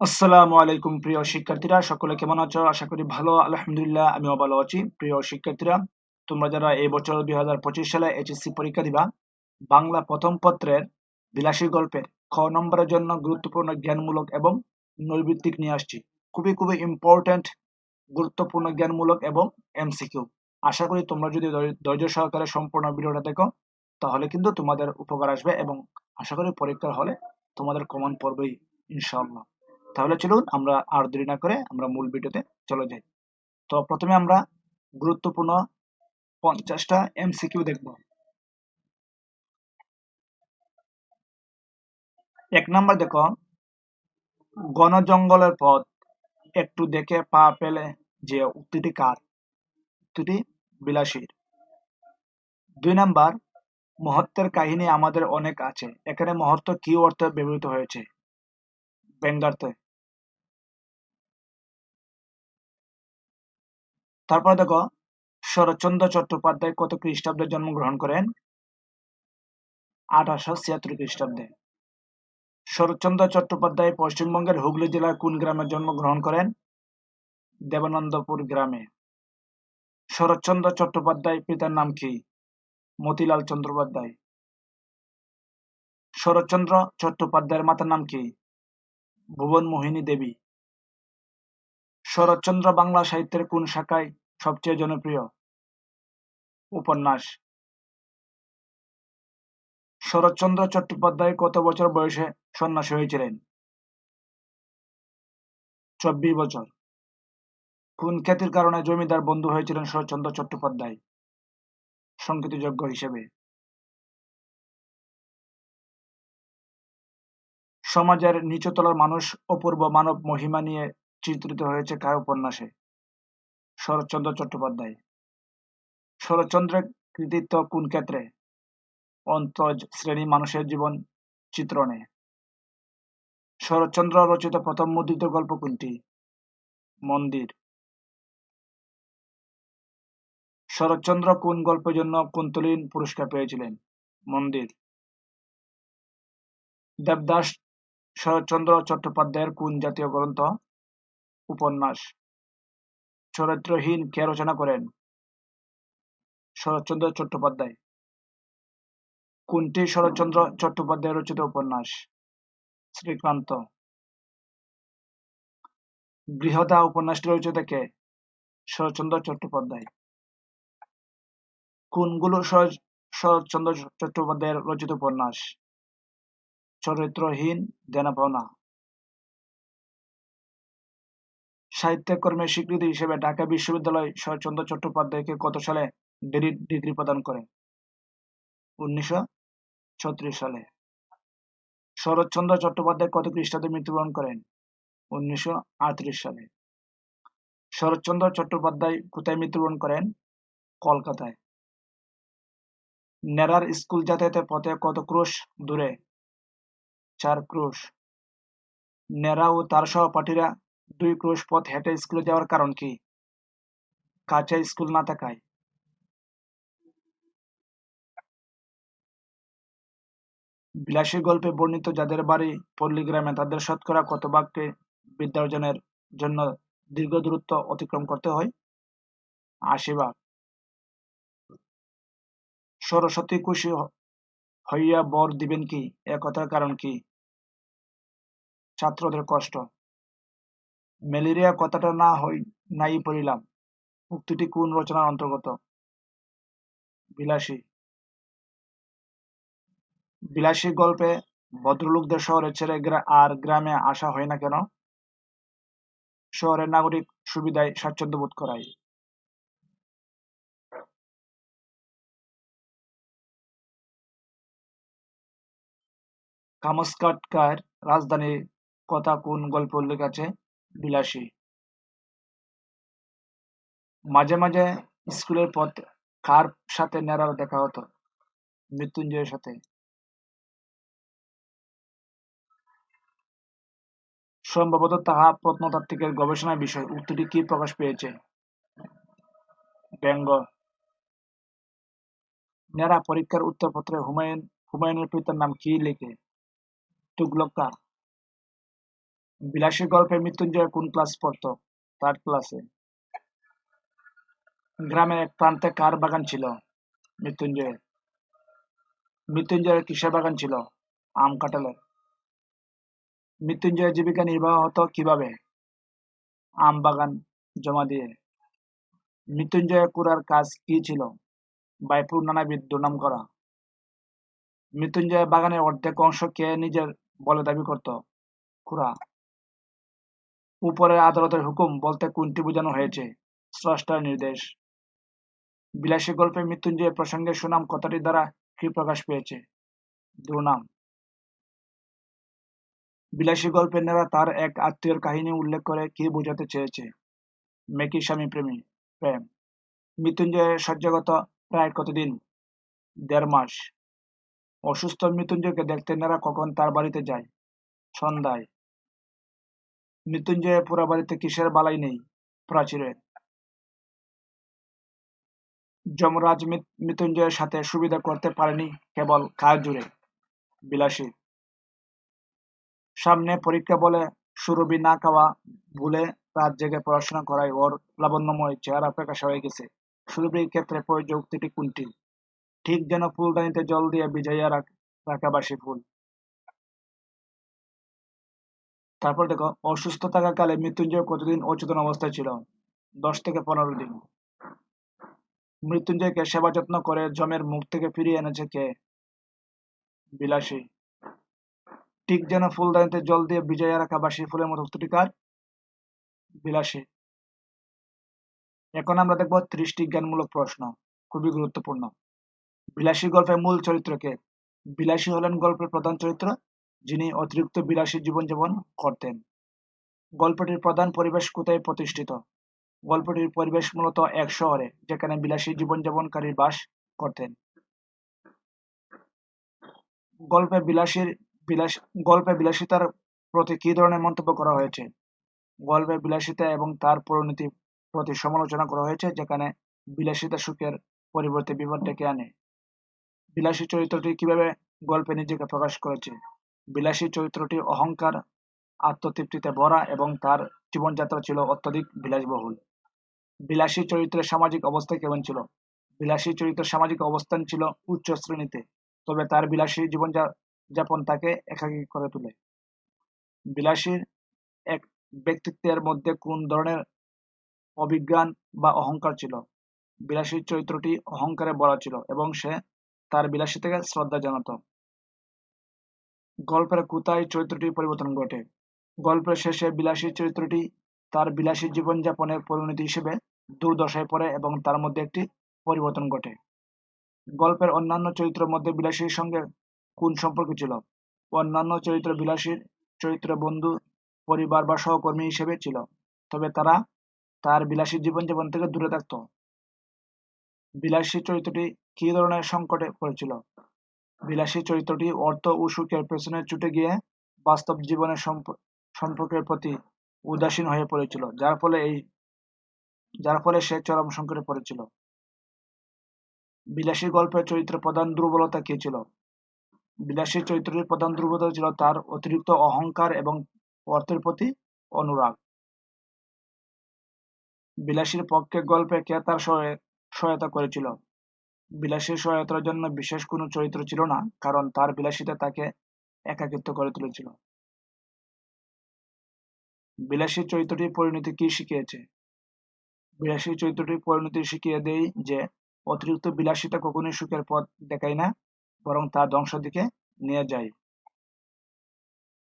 আসসালামু আলাইকুম প্রিয় শিক্ষার্থীরা, সকলে কেমন আছো? আশা করি ভালো, আলহামদুলিল্লাহ, আমিও ভালো আছি। প্রিয় শিক্ষার্থীরা, তোমরা যারা এই বছর দুই হাজার পঁচিশ সালে এইচএসসি পরীক্ষা দিবা, বাংলা প্রথম পত্রের বিলাসী গল্পের খ নম্বরের জন্য গুরুত্বপূর্ণ জ্ঞানমূলক এবং নৈবিত্তিক নিয়ে আসছি। খুবই খুবই ইম্পর্টেন্ট গুরুত্বপূর্ণ জ্ঞানমূলক এবং এমসিকিউ আশা করি তোমরা যদি ধৈর্য সহকারে সম্পূর্ণ ভিডিওটা দেখো, তাহলে কিন্তু তোমাদের উপকার আসবে এবং আশা করি পরীক্ষার হলে তোমাদের কমন পড়বেই, ইনশাআল্লাহ। তাহলে চলুন আমরা আর দেরি না করে আমরা মূল ভিডিওতে চলে যাই। তো প্রথমে আমরা গুরুত্বপূর্ণ পঞ্চাশটা এমসিকিউ দেখব। এক নাম্বার দেখো গণ জঙ্গলের পথ। একটু দেখে পা পেলে যে উক্তিটি কার? উক্তিটি বিলাসীর। দুই নাম্বার, মহত্বের কাহিনী আমাদের অনেক আছে। এখানে মহত্ব কি অর্থে ব্যবহৃত হয়েছে? ব্যঙ্গার্থে তারপর দেখো, শরৎচন্দ্র চট্টোপাধ্যায় কত খ্রিস্টাব্দে জন্মগ্রহণ করেন? আঠারোশো ছিয়াত্তর খ্রিস্টাব্দে। শরৎচন্দ্র চট্টোপাধ্যায় পশ্চিমবঙ্গের হুগলি জেলার কোন গ্রামে জন্মগ্রহণ করেন? দেবানন্দপুর গ্রামে। শরৎচন্দ্র চট্টোপাধ্যায় পিতার নাম কি? মতিলাল চন্দ্রোপাধ্যায়। শরৎচন্দ্র চট্টোপাধ্যায়ের মাতার নাম কি? ভুবন মোহিনী দেবী। শরৎচন্দ্র বাংলা সাহিত্যের কোন শাখায় সবচেয়ে জনপ্রিয়? উপন্যাস। শরৎচন্দ্র চট্টোপাধ্যায় কত বছর বয়সে সন্ন্যাসী হয়েছিলেন? চব্বিশ বছর। কোন খ্যাতির কারণে জমিদার বন্ধু হয়েছিলেন শরৎচন্দ্র চট্টোপাধ্যায়? সংকৃতিযোগ্য হিসেবে। সমাজের নিচতলার মানুষ অপূর্ব মানব মহিমা নিয়ে চিত্রিত হয়েছে কার উপন্যাসে? শরৎচন্দ্র চট্টোপাধ্যায়। শরৎচন্দ্রের কৃতিত্ব কোন ক্ষেত্রে? অন্তজ শ্রেণি মানুষের জীবন চিত্রণে। শরৎচন্দ্র রচিত প্রথম মুদ্রিত গল্প কোনটি? মন্দির। শরৎচন্দ্র কোন গল্পের জন্য কুন্তলীন পুরস্কার পেয়েছিলেন? মন্দির। দেবদাস শরৎচন্দ্র চট্টোপাধ্যায়ের কোন জাতীয় গ্রন্থ? উপন্যাস। চরিত্রহীন কে রচনা করেন? শরৎচন্দ্র চট্টোপাধ্যায়। কোনটি শরৎচন্দ্র চট্টোপাধ্যায় রচিত উপন্যাস, শ্রীকান্ত। বৃহদা উপন্যাসটি রচিত কে? শরৎচন্দ্র চট্টোপাধ্যায়। কোনগুলো শরৎচন্দ্র চট্টোপাধ্যায়ের রচিত উপন্যাস, চরিত্রহীন দেনা পাওনা সাহিত্যকর্মের স্বীকৃতি হিসেবে ঢাকা বিশ্ববিদ্যালয় শরৎচন্দ্র চট্টোপাধ্যায়কে কত সালে মেরিট ডিগ্রি প্রদান করে উনিশশো সালে। শরৎচন্দ্র চট্টোপাধ্যায় কত খ্রিস্টাব্দে মৃত্যুবরণ করেন? উনিশশো আটত্রিশ সালে। শরৎচন্দ্র চট্টোপাধ্যায় কোথায় মৃত্যুবরণ করেন? কলকাতায়। নেরার স্কুল যাতায়াতের পথে কত ক্রোশ দূরে? চার ক্রোশ। নেরা ও তার সহপাঠীরা দুই ক্রোশ পথ হেঁটে স্কুলে যাওয়ার কারণ কি? কাছে স্কুল না থাকায়? বিলাসী গল্পে বর্ণিত যাদের বাড়ি পল্লীগ্রামে তাদের শতকরা কত ভাগকে বিদ্যা অর্জনের জন্য দীর্ঘ দূরত্ব অতিক্রম করতে হয়? আশি ভাগ সরস্বতী খুশি হইয়া বর দিবেন কি? এ কথার কারণ কি? ছাত্রদের কষ্ট। ম্যালেরিয়া কথাটা না হই নাই পড়িলাম। উক্তিটি কোন রচনার অন্তর্গত? বিলাসী। বিলাসী গল্পে ভদ্রলোকদের শহরে ছেড়ে আর গ্রামে আসা হয় না কেন? শহরের নাগরিক সুবিধায় স্বাচ্ছন্দ্য বোধ করায়। কামস্কাটকার রাজধানীর কথা কোন গল্পে উল্লেখ আছে? বিলাসী। মাঝে মাঝে স্কুলের পথ কার সাথে নেড়ার দেখা হতো? মৃত্যুঞ্জয়ের সাথে। সম্ভবত তাহা প্রত্নতাত্ত্বিকের গবেষণার বিষয়। উক্তিটি কি প্রকাশ পেয়েছে? ব্যঙ্গ। নেরা পরীক্ষার উত্তরপত্রে হুমায়ুন হুমায়ুনের পিতার নাম কি লেখে? তুগলকা বিলাসী গল্পে মৃত্যুঞ্জয় কোন ক্লাস পড়তো? থার্ড ক্লাসে গ্রামের এক প্রান্তে কার বাগান ছিল? মৃত্যুঞ্জয়ের। মৃত্যুঞ্জয়ের কিসের বাগান ছিল? আম কাঁঠালের। মৃত্যুঞ্জয়ের জীবিকা নির্বাহ হতো কীভাবে? আম বাগান জমা দিয়ে। মৃত্যুঞ্জয় কুরার কাজ কি ছিল? বাইপুর নানাবিদ দুর্নাম করা। মৃত্যুঞ্জয় বাগানের অর্ধেক অংশ কে নিজের বলে দাবি করত? কুরা উপরের আদালতের হুকুম বলতে কোনটি বোঝানো হয়েছে, স্রষ্টার নির্দেশ। বিলাসী গল্পে মৃত্যুঞ্জয় প্রসঙ্গে সুনাম কথাটি দ্বারা কি প্রকাশ পেয়েছে? দুর্নাম। বিলাসী গল্পের নেরা তার এক আত্মীয়র কাহিনী উল্লেখ করে কি বোঝাতে চেয়েছে? মেকি স্বামী প্রেমী মৃত্যুঞ্জয়ের সহ্যগত প্রায় কতদিন? দেড় মাস। অসুস্থ মৃত্যুঞ্জয়কে দেখতে নেরা কখন তার বাড়িতে যায়? সন্ধ্যায়। মৃত্যুঞ্জয়ের পুরা বাড়িতে কিসের বালাই নেই? প্রাচীরের। যমরাজ মৃত্যুঞ্জয়ের সাথে সুবিধা করতে পারেনি কেবল কাজ জুড়ে। বিলাসী। সামনে পরীক্ষা বলে সুরভি না খাওয়া ভুলে রাত জেগে পড়াশোনা করায় ওর লাবণ্যময় চেহারা প্রকাশ হয়ে গেছে। সুরভির ক্ষেত্রে প্রয়োজ্য উক্তিটি কোনটি? ঠিক যেন ফুলদানিতে জল দিয়ে ভিজাইয়া রাখা বাসি ফুল। তারপর দেখো, অসুস্থ থাকাকালে মৃত্যুঞ্জয় কতদিন অচেতন অবস্থায় ছিল? দশ থেকে পনেরো দিন। মৃত্যুঞ্জয়কে সেবা যত্ন করে জমের মুখ থেকে ফিরিয়ে এনেছে কে? বিলাসী। ঠিক যেন ফুলদানিতে জল দিয়ে ভিজাইয়া রাখা বাসি ফুলের মতো উক্তিটি কার? বিলাসী। এখন আমরা দেখব ত্রিশটি জ্ঞানমূলক প্রশ্ন, খুবই গুরুত্বপূর্ণ। বিলাসী গল্পের মূল চরিত্রকে বিলাসী হলেন গল্পের প্রধান চরিত্র যিনি অতিরিক্ত বিলাসী জীবনযাপন করতেন। গল্পটির প্রধান পরিবেশ কোথায় প্রতিষ্ঠিত? গল্পটির পরিবেশ মূলত এক শহরে, যেখানে বিলাসী জীবনযাপনকারী বাস করতেন। গল্পে বিলাসিতার প্রতি কি ধরনের মন্তব্য করা হয়েছে? গল্পে বিলাসিতা এবং তার পরিণতি প্রতি সমালোচনা করা হয়েছে, যেখানে বিলাসিতা সুখের পরিবর্তে বিপদ ডেকে আনে। বিলাসী চরিত্রটি কীভাবে গল্পে নিজেকে প্রকাশ করেছে? বিলাসী চরিত্রটি অহংকার, আত্মতৃপ্তিতে ভরা এবং তার জীবনযাত্রা ছিল অত্যধিক বিলাসবহুল। বিলাসী চরিত্রের সামাজিক অবস্থা কেমন ছিল? বিলাসী চরিত্রের সামাজিক অবস্থান ছিল উচ্চ শ্রেণীতে, তবে তার বিলাসী জীবন যাপন তাকে একাকী করে তোলে। বিলাসীর এক ব্যক্তিত্বের মধ্যে কোন ধরনের অভিজ্ঞান বা অহংকার ছিল? বিলাসীর চরিত্রটি অহংকারে ভরা ছিল এবং সে তার বিলাসিতাকে শ্রদ্ধা জানাত গল্পের কোথায় চরিত্রটি পরিবর্তন ঘটে। গল্পের শেষে বিলাসী চরিত্রটি তার বিলাসী জীবনযাপনের পরিণতি হিসেবে দুর্দশায় পড়ে এবং তার মধ্যে একটি পরিবর্তন ঘটে। গল্পের অন্যান্য চরিত্রের মধ্যে বিলাসীর সঙ্গে কোন সম্পর্ক ছিল? অন্যান্য চরিত্র বিলাসীর চরিত্র বন্ধু, পরিবার বা সহকর্মী হিসেবে ছিল, তবে তারা তার বিলাসী জীবনযাপন থেকে দূরে থাকত। বিলাসী চরিত্রটি কি ধরনের সংকটে পড়েছিল? বিলাসী চরিত্রটি অর্থ ও সুখের পেছনে ছুটে গিয়ে বাস্তব জীবনের সম্পর্কের প্রতি উদাসীন হয়ে পড়েছিল, যার ফলে এই, যার ফলে সে চরম সংকটে পড়েছিল। বিলাসী গল্পের চরিত্রের প্রধান দুর্বলতা কি ছিল? বিলাসী চরিত্রটির প্রধান দুর্বলতা ছিল তার অতিরিক্ত অহংকার এবং অর্থের প্রতি অনুরাগ। বিলাসীর পক্ষে গল্পে কে তার সহায়তা করেছিল? বিলাসীর সহায়তার জন্য বিশেষ কোনো চরিত্র ছিল না, কারণ তার বিলাসিতা তাকে একাকিত্ব করে তুলেছিল। বিলাসী চরিত্রটির পরিণতি কি শিখিয়েছে? বিলাসী চরিত্রটির পরিণতি শিখিয়ে দেয় যে, অতিরিক্ত বিলাসিতা কখনোই সুখের পথ দেখায় না, বরং তা ধ্বংসের দিকে নিয়ে যায়।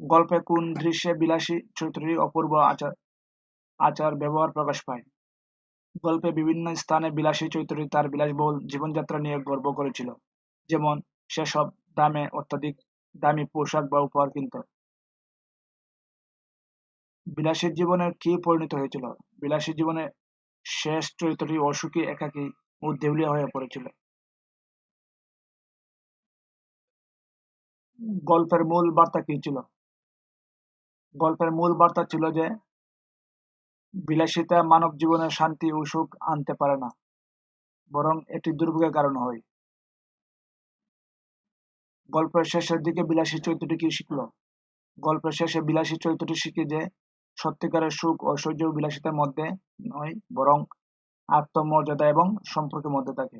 গল্পে কোন দৃশ্যে বিলাসী চরিত্রটি অপূর্ব আচার আচার ব্যবহার প্রকাশ পায়? গল্পে বিভিন্ন স্থানে বিলাসী চরিত্রটি তার বিলাসবহুল জীবনযাত্রা নিয়ে গর্ব করেছিল। যেমন সেসব দামে অত্যাধিক দামি পোশাক বা উপহার কিনত। বিলাসীর জীবনের কি পরিণত হয়েছিল? বিলাসী জীবনে শেষ চরিত্রটি অসুখী, একাকী ও দেউলিয়া হয়ে পড়েছিল। গল্পের মূল বার্তা কি ছিল? গল্পের মূল বার্তা ছিল যে বিলাসিতা মানব জীবনে শান্তি ও সুখ আনতে পারে না, বরং এটি দুর্ভোগের কারণ হয়। গল্পের শেষের দিকে বিলাসী চরিত্রটি কি শিখল? গল্পের শেষে বিলাসী চরিত্রটি শিখে যে, সত্যিকারের সুখ ঐশ্বর্য ও বিলাসিতার মধ্যে নয়, বরং আত্মমর্যাদা এবং সম্পর্কের মধ্যে থাকে।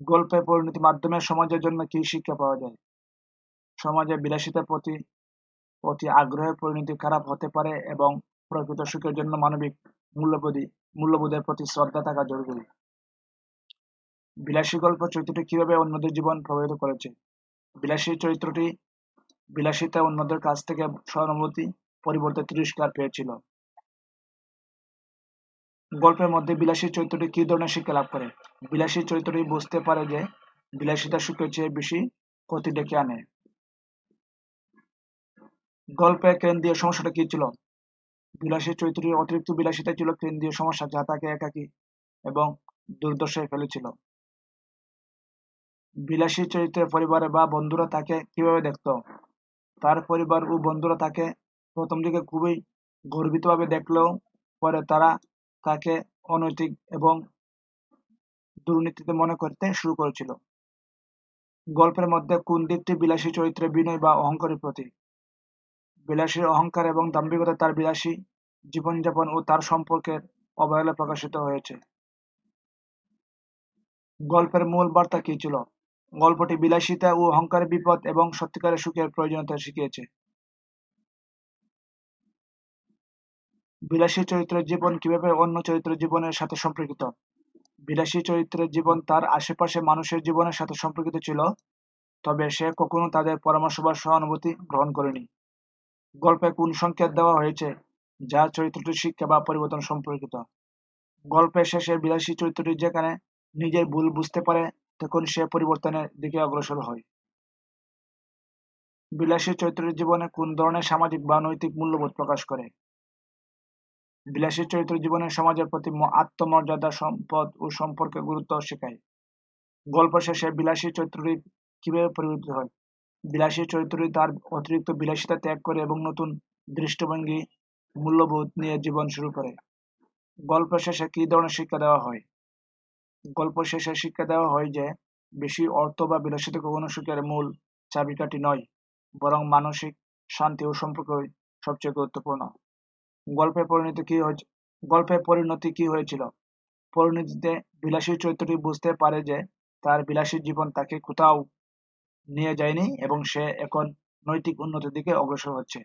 গল্পের পরিণতির মাধ্যমে সমাজের জন্য কি শিক্ষা পাওয়া যায়? সমাজে বিলাসিতার প্রতি প্রতি আগ্রহের পরিণতি খারাপ হতে পারে এবং প্রকৃত সুখের জন্য মানবিক মূল্যবোধী, মূল্যবোধের প্রতি শ্রদ্ধা থাকা জরুরি। বিলাসী গল্প চরিত্রটি কীভাবে অন্যদের জীবন প্রভাবিত করেছে? বিলাসী চরিত্রটি বিলাসিতা অন্যদের কাছ থেকে সহানুভূতি, পরিবর্তে তিরস্কার পেয়েছিল। গল্পের মধ্যে বিলাসী চরিত্রটি কি ধরনের শিক্ষা লাভ করে? বিলাসী চরিত্রটি বুঝতে পারে যে বিলাসিতা সুখের চেয়ে বেশি ক্ষতি ডেকে আনে। গল্পের কেন্দ্রীয় সমস্যাটা কি ছিল? বিলাসী চরিত্রটির অতিরিক্ত বিলাসিতা ছিল কেন্দ্রীয় সমস্যা, যা তাকে একাকী এবং দুর্দশায় ফেলেছিল। বিলাসী চরিত্রের পরিবারে বা বন্ধুরা তাকে কীভাবে দেখত? তার পরিবার ও বন্ধুরা তাকে প্রথম দিকে খুবই গর্বিতভাবে দেখলেও পরে তারা তাকে অনৈতিক এবং দুর্নীতিতে মনে করতে শুরু করেছিল। গল্পের মধ্যে কোন দিকটি বিলাসী চরিত্রের বিনয় বা অহংকারের প্রতীক? বিলাসীর অহংকার এবং দাম্ভিকতা তার বিলাসী জীবনযাপন ও তার সম্পর্কের অবহেলা প্রকাশিত হয়েছে। গল্পের মূল বার্তা কি ছিল? গল্পটি বিলাসিতা ও অহংকারের বিপদ এবং সত্যিকারের সুখের প্রয়োজনীয়তা শিখিয়েছে। বিলাসী চরিত্রের জীবন কীভাবে অন্য চরিত্রের জীবনের সাথে সম্পর্কিত? বিলাসী চরিত্রের জীবন তার আশেপাশে মানুষের জীবনের সাথে সম্পর্কিত ছিল, তবে সে কখনো তাদের পরামর্শ বা সহানুভূতি গ্রহণ করেনি। গল্পে কোন সংকেত দেওয়া হয়েছে, যা চরিত্রটির শিক্ষা বা পরিবর্তন সম্পর্কিত। গল্পের শেষে বিলাসী চরিত্রটি যেখানে নিজের ভুল বুঝতে পারে, তখন সে পরিবর্তনের দিকে অগ্রসর হয়। বিলাসী চরিত্রের জীবনে কোন ধরনের সামাজিক বা নৈতিক মূল্যবোধ প্রকাশ করে? বিলাসী চরিত্র জীবনে সমাজের প্রতি আত্মমর্যাদা, সম্পদ ও সম্পর্কে গুরুত্ব শেখায়। গল্প শেষে বিলাসী চরিত্রটি কীভাবে পরিবর্তিত হয়? বিলাসী চরিত্রটি তার অতিরিক্ত বিলাসিতা ত্যাগ করে এবং নতুন দৃষ্টিভঙ্গি, মূল্যবোধ নিয়ে জীবন শুরু করে। গল্প শেষে কি ধরনের শিক্ষা দেওয়া হয়? গল্প শেষে শিক্ষা দেওয়া হয় যে, বেশি অর্থ বা বিলাসিতা কখনো সুখের মূল চাবিকাঠি নয়, বরং মানসিক শান্তি ও সম্পর্ক সবচেয়ে গুরুত্বপূর্ণ। গল্পের পরিণতি কি হয়েছে গল্পের পরিণতি কি হয়েছিল? পরিণতিতে বিলাসী চরিত্রটি বুঝতে পারে যে, তার বিলাসী জীবন তাকে কোথাও নিয়ে যায়নি এবং সে এখন নৈতিক উন্নতির দিকে অগ্রসর হচ্ছে।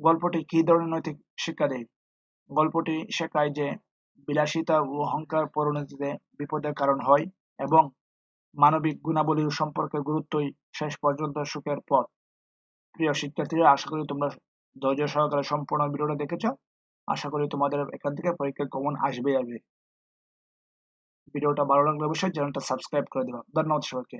গল্পটি কি ধরনের নৈতিক শিক্ষা দেয়? গল্পটি শেখায় যে বিলাসিতা ও অহংকার পরিণতিতে বিপদের কারণ হয় এবং মানবিক গুণাবলীর সম্পর্কে গুরুত্বই শেষ পর্যন্ত সুখের পথ। প্রিয় শিক্ষার্থীরা, আশা করি তোমরা ধৈর্য সহকারে সম্পূর্ণ ভিডিওটা দেখেছ। আশা করি তোমাদের এখান থেকে পরীক্ষায় কমন আসবে। যাবে ভিডিওটা ভালো লাগলে অবশ্যই চ্যানেলটা সাবস্ক্রাইব করে দেবা ধন্যবাদ সবাইকে।